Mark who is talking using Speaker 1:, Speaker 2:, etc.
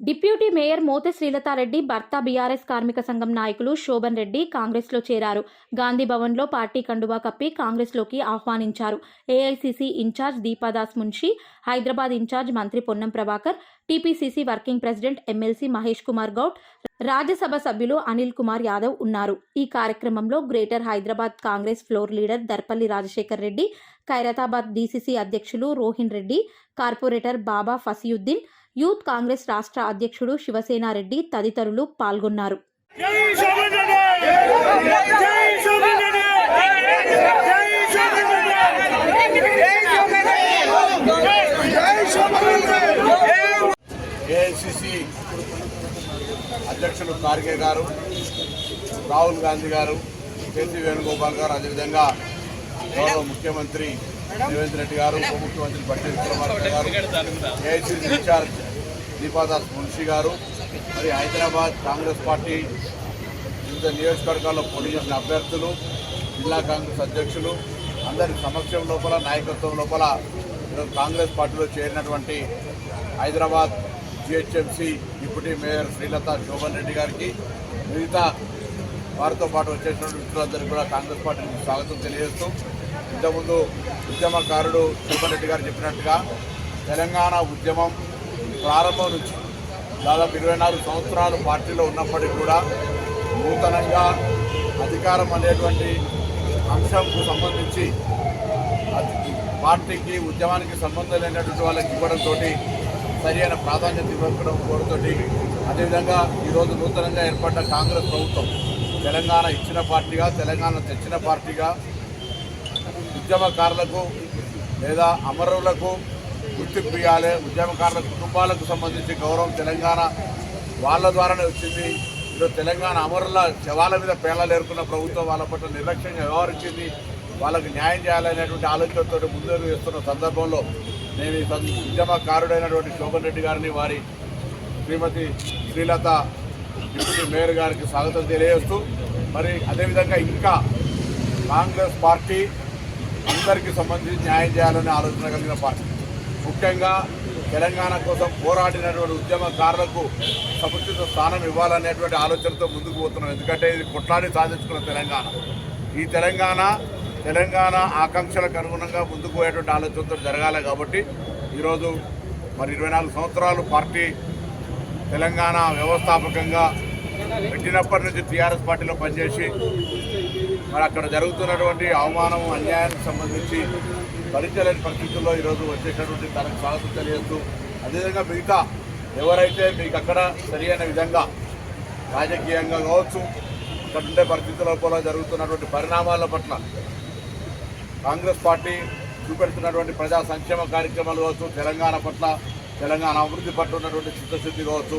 Speaker 1: Deputy mayor Mothe Srilatha Reddy భర్త BRS కార్మిక సంఘం నాయకులు శోభన్ రెడ్డి కాంగ్రెస్లో చేరారు. గాంధీ భవన్లో పార్టీ కండువా కప్పి కాంగ్రెస్లోకి ఆహ్వానించారు. AICC in-charge Deepa Das Munshi Hyderabad in-charge మంత్రి Ponnam Prabhakar TPCC working president MLC Mahesh Kumar Goud Rajya Sabha సభ్యులు అనిల్ కుమార్ యాదవ్ ఉన్నారు. ఈ కార్యక్రమంలో greater Hyderabad Congress floor leader Darpalli Rajasekhar Reddy Khairatabad DCC అధ్యక్షులు రోహిన్ రెడ్డి కార్పొరేటర్ బాబా ఫసియుద్దీన్ యూత్ కాంగ్రెస్ రాష్ట్ర అధ్యక్షుడు శివసేనారెడ్డి తదితరులు పాల్గొన్నారు.
Speaker 2: జై శోభననే
Speaker 3: ఏఐసిసి అధ్యక్షులు ఖార్గే గారు రాహుల్ గాంధీ గారు కేసీ వేణుగోపాల్ గారు అదేవిధంగా గౌరవ ముఖ్యమంత్రి రేవంత్ రెడ్డి గారు ఉప ముఖ్యమంత్రి బట్టి విక్రమార్క గారు ఏఐసీసీ ఇన్ఛార్జ్ దీపాదాస్ మున్షి గారు మరి హైదరాబాద్ కాంగ్రెస్ పార్టీ వివిధ నియోజకవర్గాల్లో పోటీ చేసిన అభ్యర్థులు జిల్లా కాంగ్రెస్ అధ్యక్షులు అందరి సమక్షం లోపల నాయకత్వం లోపల ఈరోజు కాంగ్రెస్ పార్టీలో చేరినటువంటి Hyderabad GHMC deputy mayor Srilatha Shobhan Reddy గారికి మిగతా వారితో పాటు వచ్చేసినటువంటి మిత్రులందరికీ కూడా కాంగ్రెస్ పార్టీకి స్వాగతం తెలియజేస్తూ ఇంతకుముందు ఉద్యమకారుడు సుబ్బారెడ్డి గారు చెప్పినట్టుగా తెలంగాణ ఉద్యమం ప్రారంభం నుంచి దాదాపు ఇరవై నాలుగు సంవత్సరాలు పార్టీలో ఉన్నప్పటికీ కూడా నూతనంగా అధికారం అనేటువంటి అంశంకు సంబంధించి పార్టీకి ఉద్యమానికి సంబంధం లేనటువంటి వాళ్ళకి ఇవ్వడంతో సరైన ప్రాధాన్యత ఇవ్వడం కోరుతోటి అదేవిధంగా ఈరోజు నూతనంగా ఏర్పడ్డ కాంగ్రెస్ ప్రభుత్వం తెలంగాణ ఇచ్చిన పార్టీగా తెలంగాణ తెచ్చిన పార్టీగా ఉద్యమకారులకు లేదా అమరులకు గుర్తింపు ఇవ్వాలి. ఉద్యమకారుల కుటుంబాలకు సంబంధించి గౌరవం తెలంగాణ వాళ్ళ ద్వారానే వచ్చింది. ఈరోజు తెలంగాణ అమరుల శవాల మీద పేర్లు ఏర్కొన్న ప్రభుత్వం వాళ్ళ పట్ల నిర్లక్ష్యంగా వ్యవహరించింది. వాళ్ళకి న్యాయం చేయాలనేటువంటి ఆలోచనతో ముందడుగు వేస్తున్న సందర్భంలో నేను ఈ ఉద్యమకారుడైనటువంటి శోభన్ రెడ్డి గారిని వారి శ్రీమతి శ్రీలత డిప్యూటీ మేయర్ గారికి స్వాగతం తెలియజేస్తూ మరి అదేవిధంగా ఇంకా కాంగ్రెస్ పార్టీ అందరికీ సంబంధించి న్యాయం చేయాలనే ఆలోచన కలిగిన పార్టీ. ముఖ్యంగా తెలంగాణ కోసం పోరాడినటువంటి ఉద్యమకారులకు సముచిత స్థానం ఇవ్వాలనేటువంటి ఆలోచనతో ముందుకు పోతున్నాం. ఎందుకంటే ఇది కొట్లాడి సాధించుకున్న తెలంగాణ. ఈ తెలంగాణ తెలంగాణ ఆకాంక్షలకు అనుగుణంగా ముందుకు పోయేటువంటి ఆలోచనతో జరగాలి కాబట్టి ఈరోజు మరి ఇరవై నాలుగు సంవత్సరాలు పార్టీ తెలంగాణ వ్యవస్థాపకంగా పెట్టినప్పటి నుంచి టీఆర్ఎస్ పార్టీలో పనిచేసి మరి అక్కడ జరుగుతున్నటువంటి అవమానం అన్యాయానికి సంబంధించి భరించలేని పరిస్థితుల్లో ఈరోజు వచ్చేటటువంటి తనకు స్వాగతం తెలియజేస్తూ అదేవిధంగా మిగతా ఎవరైతే మీకు అక్కడ సరియైన విధంగా రాజకీయంగా కావచ్చు అక్కడ ఉండే పరిస్థితుల కూడా జరుగుతున్నటువంటి పరిణామాల పట్ల కాంగ్రెస్ పార్టీ చూపెడుతున్నటువంటి ప్రజా సంక్షేమ కార్యక్రమాలు కావచ్చు తెలంగాణ పట్ల తెలంగాణ అభివృద్ధి పట్ల ఉన్నటువంటి చిత్తశుద్ధి కావచ్చు.